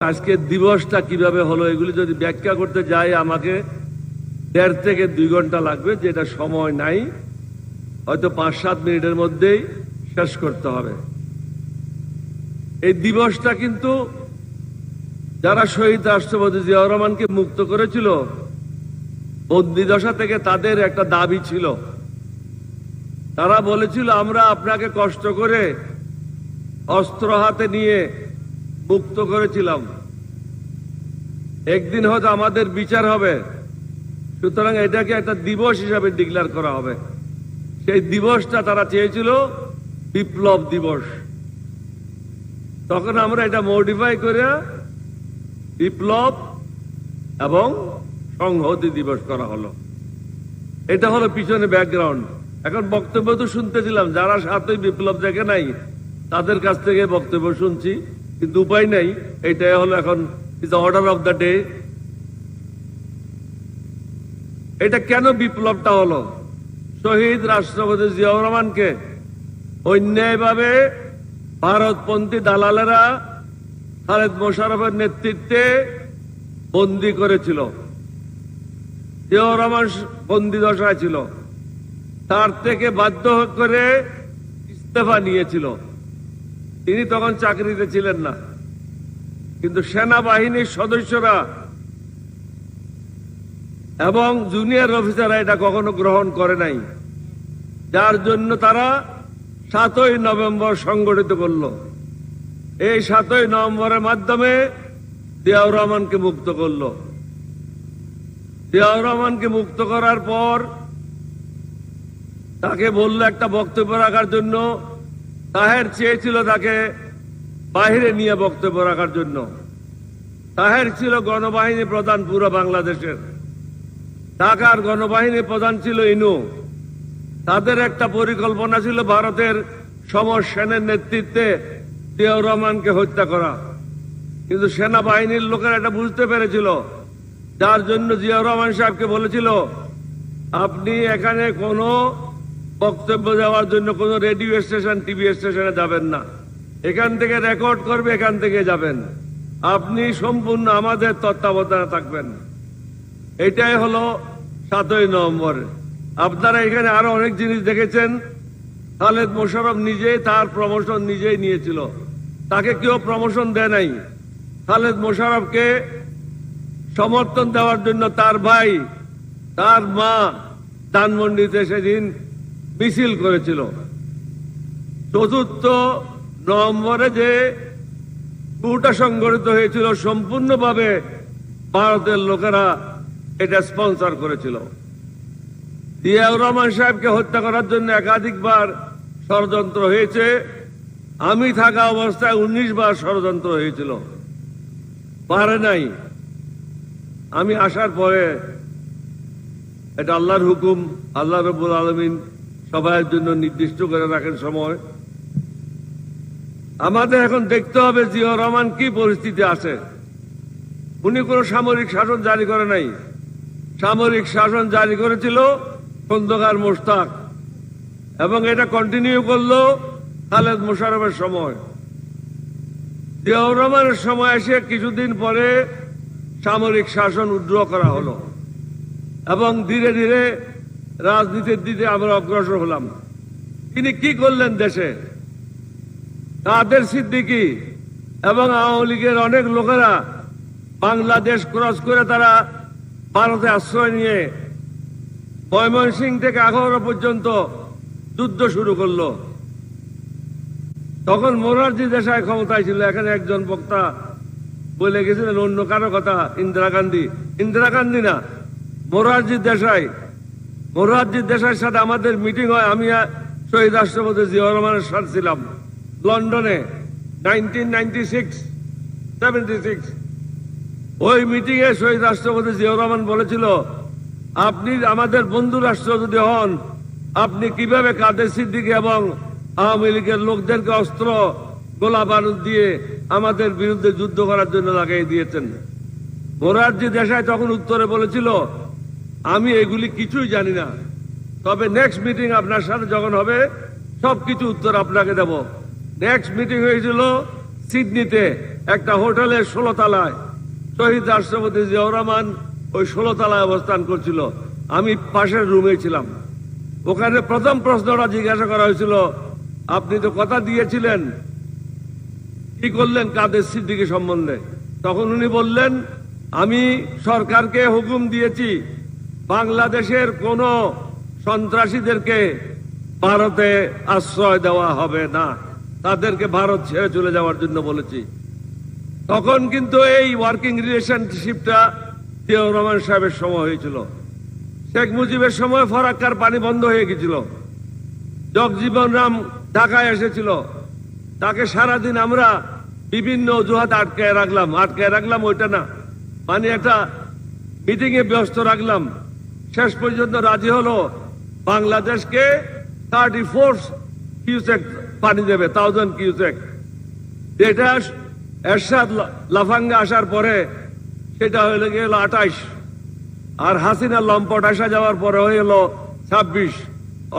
আজকে দিবসটা কীভাবে হলো এগুলি যদি ব্যাখ্যা করতে যাই, আমাকে দেড় থেকে দুই ঘণ্টা লাগবে, যেটা সময় নাই। হয়তো পাঁচ, সাত মিনিটের মধ্যেই শেষ করতে হবে। এই দিবসটা কিন্তু যারা শহীদ রাষ্ট্রপতি জিয়াউর রহমানকে মুক্ত করেছিল বন্দিদশা থেকে তাদের একটা দাবি ছিল। তারা বলেছিল, আমরা আপনাকে কষ্ট করে অস্ত্র হাতে নিয়ে মুক্ত করেছিলাম। একদিন হয়তো আমাদের বিচার হবে। সুতরাং এটাকে একটা দিবস হিসাবে ডিক্লেয়ার করা হবে। সেই দিবসটা তারা চেয়েছিল বিপ্লব দিবস। তখন আমরা এটা মডিফাই করে বিপ্লব এবং সংহতি দিবস করা হলো। এটা হলো পিছনে ব্যাকগ্রাউন্ড এখন বক্তব্য তো শুনতেছিলাম, যারা সাতই বিপ্লব দেখে নাই, তাদের কাছ থেকে বক্তব্য শুনছি। কিন্তু উপায় নাই এটাই হলো এখন is order of the day এটা কেন বিপ্লবটা হলো? শহীদ রাষ্ট্রপতি জিয়াউর রহমানকে অন্যায়ভাবে ভারতপন্থী দালালেরা খালেদ মোশারফের নেতৃত্বে বন্দি করেছিল। জিয়াউর রহমান বন্দি দশায় ছিল। তার থেকে বাধ্য করে ইস্তফা নিয়েছিল। তিনি তখন চাকরিতে ছিলেন না। কিন্তু সেনাবাহিনীর সদস্যরা এবং জুনিয়র অফিসাররা এটা কখনো গ্রহণ করে নাই। যার জন্য তারা সাতই নভেম্বর সংগঠিত করল। এই সাতই নভেম্বরের মাধ্যমে জিয়াউর রহমানকে মুক্ত করল। জিয়াউর রহমানকে মুক্ত করার পর তাকে বলল একটা বক্তব্য রাখার জন্য তাহের চেয়েছিল তাকে বাহিরে নিয়ে বক্তব্য রাখার জন্য। তাহের ছিল গণবাহিনী প্রধান পুরো বাংলাদেশের। ঢাকার গণবাহিনী প্রধান ছিল ইনু। তাদের একটা পরিকল্পনা ছিল ভারতের সমর সেনের নেতৃত্বে জিয়াউর রহমানকে হত্যা করা। কিন্তু সেনাবাহিনীর লোকেরা এটা বুঝতে পেরেছিল। যার জন্য জিয়াউর রহমান সাহেবকে বলেছিল, আপনি এখানে কোনো বক্তব্য দেওয়ার জন্য কোনো রেডিও স্টেশন, টিভি স্টেশনে যাবেন না। এখান থেকে রেকর্ড করবে, এখান থেকে যাবেন। আপনি সম্পূর্ণ আমাদের তত্ত্বাবধানে থাকবেন। এটাই হলো সাতই নভেম্বর। আপনারা এখানে আরও অনেক জিনিস দেখেছেন। খালেদ মোশারফ নিজেই তার প্রমোশন নিজেই নিয়েছিল। তাকে কেউ প্রমোশন দেয় নাই। খালেদ মোশারফকে সমর্থন দেওয়ার জন্য তার ভাই, তার মা ধানমন্ডিতে সেদিন মিছিল করেছিল। চতুর্থ নভেম্বরে যে পুটা সংগঠিত হয়েছিল, সম্পূর্ণভাবে ভারতের লোকেরা এটা স্পন্সর করেছিল। জিয়াউর রহমান সাহেবকে হত্যা করার জন্য একাধিকবার ষড়যন্ত্র হয়েছে। আমি থাকা অবস্থায় উনিশ বার ষড়যন্ত্র হয়েছিল। পারে নাই। আমি আসার পরে এটা আল্লাহর হুকুম, আল্লাহ রবুল আলমিন সবাইয়ের জন্য নির্দিষ্ট করে রাখেন সময়। আমাদের এখন দেখতে হবে জিয়াউর রহমান কি পরিস্থিতি আছে। উনি কোন সামরিক শাসন জারি করে নাই। সামরিক শাসন জারি করেছিল খন্দকার মোশতাক। এবং এটা কন্টিনিউ করল খালেদ মোশারফের সময়। জিয়াউর রহমানের সময় এসে কিছুদিন পরে সামরিক শাসন উদ্র করা হলো। এবং ধীরে ধীরে রাজনীতির দিকে আমরা অগ্রসর হলাম। তিনি কি করলেন দেশে? কাদের সিদ্দিকি এবং আওয়ামী লীগের অনেক লোকেরা বাংলাদেশ ক্রস করে তারা ভারতে আশ্রয় নিয়ে ময়মনসিং থেকে আখাউড়া পর্যন্ত যুদ্ধ শুরু করল। তখন মোরারজি দেশায় ক্ষমতায় ছিল, এখানে একজন বক্তা বলে গেছিলেন, অন্য কারও কথা, ইন্দিরা গান্ধী। ইন্দিরা গান্ধী না, মোরারজি দেশাই মোরারজি দেশাইয়ের সাথে আমাদের মিটিং হয়, আমি শহীদ রাষ্ট্রপতি জিয়াউর রহমানের সাথে ছিলাম। লন্ডনে ওই মিটিং এ শহীদ রাষ্ট্রপতি জিয়াউর রহমান বলেছিল, আপনি আমাদের বন্ধু রাষ্ট্র যদি হন, আপনি কীভাবে কাদের সিদ্দিকী এবং আওয়ামী লীগের লোকদেরকে অস্ত্র, গোলা বারুদ দিয়ে আমাদের বিরুদ্ধে যুদ্ধ করার জন্য লাগাই দিয়েছেন? মোরারজি দেশাই তখন উত্তরে বলেছিল আমি এগুলি কিছুই জানি না। তবে নেক্সট মিটিং আপনার সাথে যখন হবে, সবকিছু উত্তর আপনাকে দেব। নেক্সট মিটিং হয়েছিল সিডনিতে, একটা হোটেলের ষোলো তলায় শহীদ রাষ্ট্রপতি জিয়াউর রহমান ওই ষোলো তলায় অবস্থান করছিল। আমি পাশের রুমে ছিলাম। ওখানে প্রথম প্রশ্নটা জিজ্ঞাসা করা হয়েছিল, আপনি তো কথা দিয়েছিলেন। কি করলেন কাদের সিদ্দিকি সম্বন্ধে? তখন উনি বললেন, আমি সরকারকে হুকুম দিয়েছি বাংলাদেশের কোন সন্ত্রাসীদেরকে ভারতে আশ্রয় দেওয়া হবে না। তাদেরকে ভারত ছেড়ে চলে যাওয়ার জন্য বলেছি। তখন কিন্তু এই ওয়ার্কিং রিলেশনশিপটা জিয়াউর রহমান সাহেবের সময় হয়েছিল। শেখ মুজিবের সময় ফরাক্কার পানি বন্ধ হয়ে গেছিল। জগজীবন রাম ঢাকায় এসেছিল। তাকে সারাদিন আমরা বিভিন্ন অজুহাত আটকায় রাখলাম। আটকায় রাখলাম ওইটা না। মানে একটা মিটিংয়ে ব্যস্ত রাখলাম। শেষ পর্যন্ত রাজি হলো। বাংলাদেশকে থার্টি ফোর কিউসেক পানি দেবে থাউজেন্ড কিউসেক এটা এরশাদ লাফাঙ্গা আসার পরে, সেটা হয়ে গেল আঠাইশ। আর হাসিনা লম্পট আসা যাওয়ার পরে হয়ে গেল ছাব্বিশ।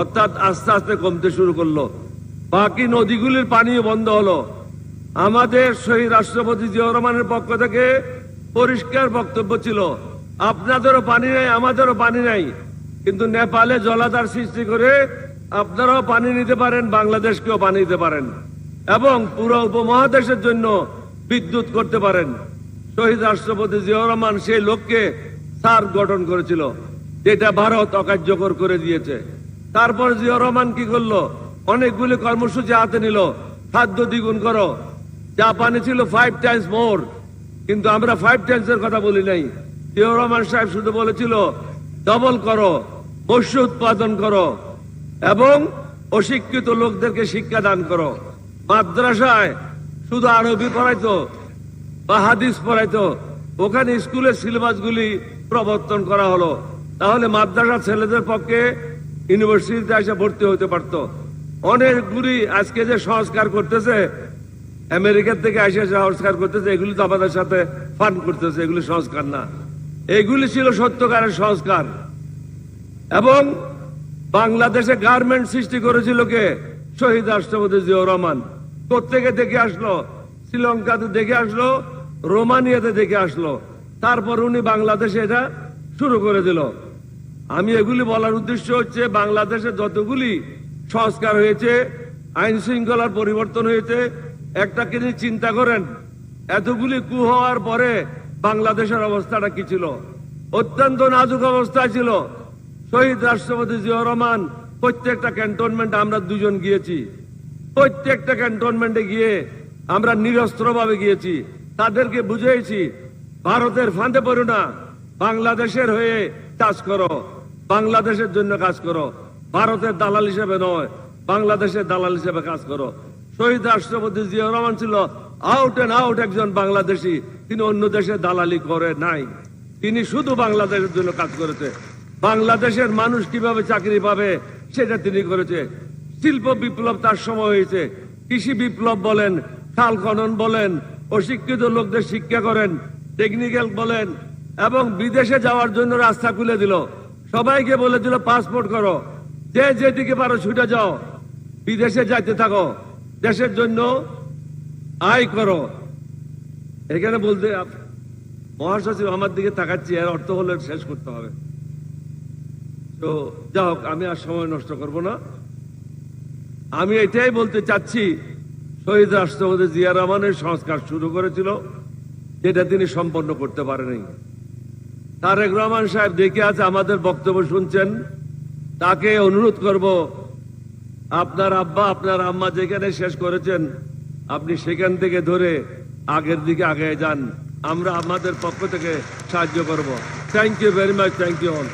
অর্থাৎ আস্তে আস্তে কমতে শুরু করল। বাকি নদীগুলির পানিও বন্ধ হলো। আমাদের শহীদ রাষ্ট্রপতি জিয়াউর রহমানের পক্ষ থেকে পরিষ্কার বক্তব্য ছিল। আপনাদেরও পানি নাই, আমাদেরও পানি নাই। কিন্তু নেপালে জলাধার সৃষ্টি করে আপনারাও পানি নিতে পারেন, বাংলাদেশকেও পানি দিতে পারেন। এবং পুরো উপমহাদেশের জন্য বিদ্যুৎ করতে পারেন। শহীদ রাষ্ট্রপতি জিয়াউর রহমান সেই লোককে সার গঠন করেছিল, যেটা ভারত অকার্যকর করে দিয়েছে। তারপর জিয়াউর রহমান কি করল? অনেকগুলি কর্মসূচি হাতে নিল। খাদ্য দ্বিগুণ করো। যা পানি ছিল ফাইভ টাইমস মোর কিন্তু আমরা ফাইভ টাইমস এর কথা বলি নাই। জিয়াউর রহমান সাহেব শুধু বলেছিল, ডবল করো, মৎস্য উৎপাদন করো এবং অশিক্ষিত লোকদেরকে শিক্ষা দান করো। মাদ্রাসায় শুধু আরবি পড়াইতো, বা হাদিস পড়াইতো, ওখানে স্কুলের সিলেবাসগুলি প্রবর্তন করা হলো। তাহলে মাদ্রাসা ছেলেদের পক্ষে ইউনিভার্সিটিতে এসে ভর্তি হতে পারত। অনেকগুলি আজকে যে সংস্কার করতেছে, আমেরিকার থেকে এসে সংস্কার করতেছে, এগুলি তো আমাদের সাথে ফান্ড করতেছে, এগুলি সংস্কার না। এগুলি ছিল সত্যকারের সংস্কার। এবং বাংলাদেশে গার্মেন্ট সৃষ্টি করেছিল কে? শহীদ রাষ্ট্রপতি জিয়াউর রহমান। প্রত্যেকে দেখে আসলো, শ্রীলঙ্কাতে দেখে আসলো, রোমানিয়াতে দেখে আসলো। তারপর উনি বাংলাদেশে এটা শুরু করে দিল। আমি এগুলি বলার উদ্দেশ্য হচ্ছে, বাংলাদেশে যতগুলি সংস্কার হয়েছে, আইন শৃঙ্খলার পরিবর্তন হয়েছে, একটা জিনিস চিন্তা করেন, এতগুলি কু হওয়ার পরে বাংলাদেশের অবস্থাটা কি ছিল? অত্যন্ত নাজুক অবস্থায় ছিল। শহীদ রাষ্ট্রপতি জিয়াউর রহমান, প্রত্যেকটা ক্যান্টনমেন্ট আমরা দুজন গিয়েছি। প্রত্যেকটা ক্যান্টনমেন্টে গিয়ে আমরা নিরস্ত্রভাবে গিয়েছি। তাদেরকে বুঝিয়েছি, ভারতের ফাঁদে পড়ো না, বাংলাদেশের হয়ে কাজ করো, বাংলাদেশের জন্য কাজ করো। ভারতের দালাল হিসেবে নয়, বাংলাদেশের দালাল হিসেবে কাজ করো। শহীদ রাষ্ট্রপতি জিয়াউর রহমান ছিল আউট এন্ড আউট একজন বাংলাদেশি। তিনি অন্য দেশে দালালি করে নাই। তিনি শুধু বাংলাদেশের জন্য কাজ করেছে। বাংলাদেশের মানুষ কীভাবে চাকরি পাবে, সেটা তিনি করেছে। শিল্প বিপ্লব তার সময় হয়েছে। কৃষি বিপ্লব বলেন, খাল খনন বলেন, অশিক্ষিত লোকদের শিক্ষা করেন টেকনিক্যাল বলেন, এবং বিদেশে যাওয়ার জন্য রাস্তা খুলে দিল। সবাইকে বলেছিল পাসপোর্ট করো। যে যেদিকে পারো ছুটে যাও। বিদেশে যাইতে থাকো। দেশের জন্য আয় করো। এখানে বলতে মহাসচিব আমার দিকে তাকাচ্ছি, এর অর্থ হলে শেষ করতে হবে। তো যা হোক, আমি আর সময় নষ্ট করব না। আমি এটাই বলতে চাচ্ছি, শহীদ রাষ্ট্রপতি জিয়া রহমানের সংস্কার শুরু করেছিল, যেটা তিনি সম্পন্ন করতে পারেনি তারেক রহমান সাহেব দেখে আছে, আমাদের বক্তব্য শুনছেন। তাকে অনুরোধ করব, আপনার আব্বা, আপনার আম্মা যেখানে শেষ করেছেন, আপনি সেখান থেকে ধরে আগের দিকে আগে যান। আমরা আমাদের পক্ষ থেকে সাহায্য করব। Thank you very much thank you all